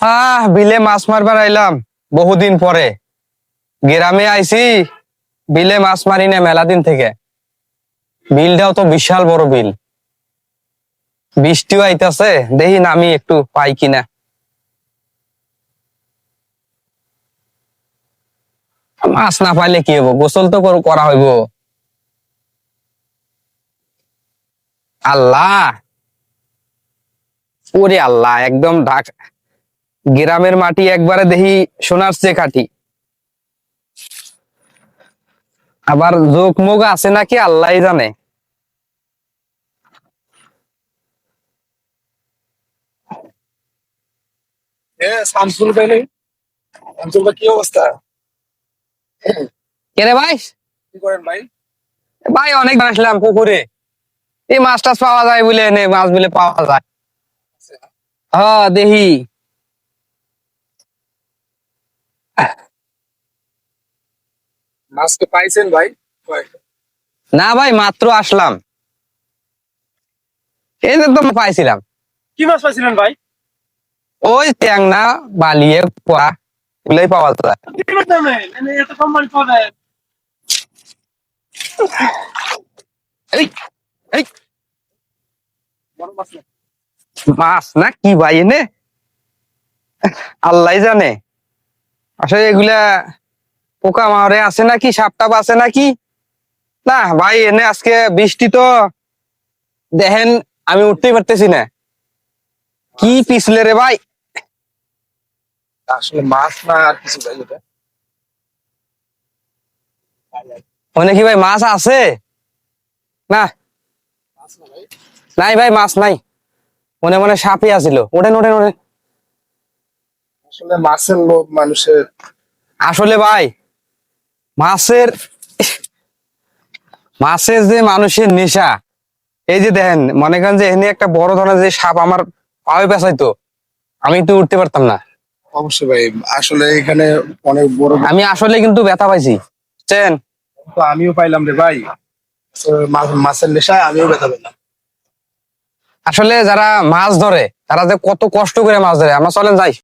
আহ, বিলে মাছ মারবার আইলাম, বহুদিন পরে। গ্রামে আইছি, বিলে মাছ মারি না মেলা দিন থেকে। বিলটাও তো বিশাল বড় বিল। বৃষ্টিও আইতাছে দেখি না আমি একটু পাই কিনা। মাছ না পাইলে কি হব গোসল তো কর- হইব। আল্লাহ! ওরে আল্লাহ, একদম ঢাক গ্রামের মাটি একবারে দেখি সোনার চেয়ে কাটি আবার যোগ মুগ আছে নাকি আল্লাহ জানে। শামসুল ভাই নেই। শামসুল ভাই কি অবস্থা? ভাই? কি করেন ভাই? ভাই অনেক আসলাম পুকুরে। এই মাছ টাছ পাওয়া যায় বলে এনে মাছ বলে পাওয়া যায়। হ্যাঁ দেখি মাছকে পাইছেন ভাই? না ভাই মাত্র আসলাম। এই তো পাইছিলাম। কি মাছ পাইছিলেন ভাই? ওই ট্যাংনা বালিয়ে পোয়া এগুলোই পাওয়া যায়। মাছ মানে মাছ মাছ মাছ না কি ভাই এনে? আল্লাহ জানে। আসলে এগুলা পোকা মারে আছে নাকি? সাপ টাপ আছে নাকি? না ভাই এনে আজকে বৃষ্টি তো দেখেন আমি উঠতেই পারতেছি না। কি পিছলে রে ভাই? আসলে মাছ না আর কিছু ভাই এটা। ওখানে কি ভাই মাছ আছে? না। নাই ভাই মাছ নাই। মনে মনে সাপই আছিল। ওঠেন ওঠেন ওঠেন। আসলে মাছের লোভ মানুষের। আসলে ভাই মাছের মাছের যে মানুষের নেশা এই যে দেখেন মনে করেন যে এখানে একটা বড় ধরনের যে সাপ আমার পায়ে পেঁচাইতো আমি কিন্তু উঠতে পারতাম না। অবশ্যই ভাই আসলে এখানে অনেক বড় আমি আসলে কিন্তু ব্যথা পাইছি চেন তো আমিও পাইলাম রে ভাই মাছের নেশায় আমিও ব্যথা পেলাম। আসলে যারা মাছ ধরে তারা যে কত কষ্ট করে মাছ ধরে আমরা চলেন যাই।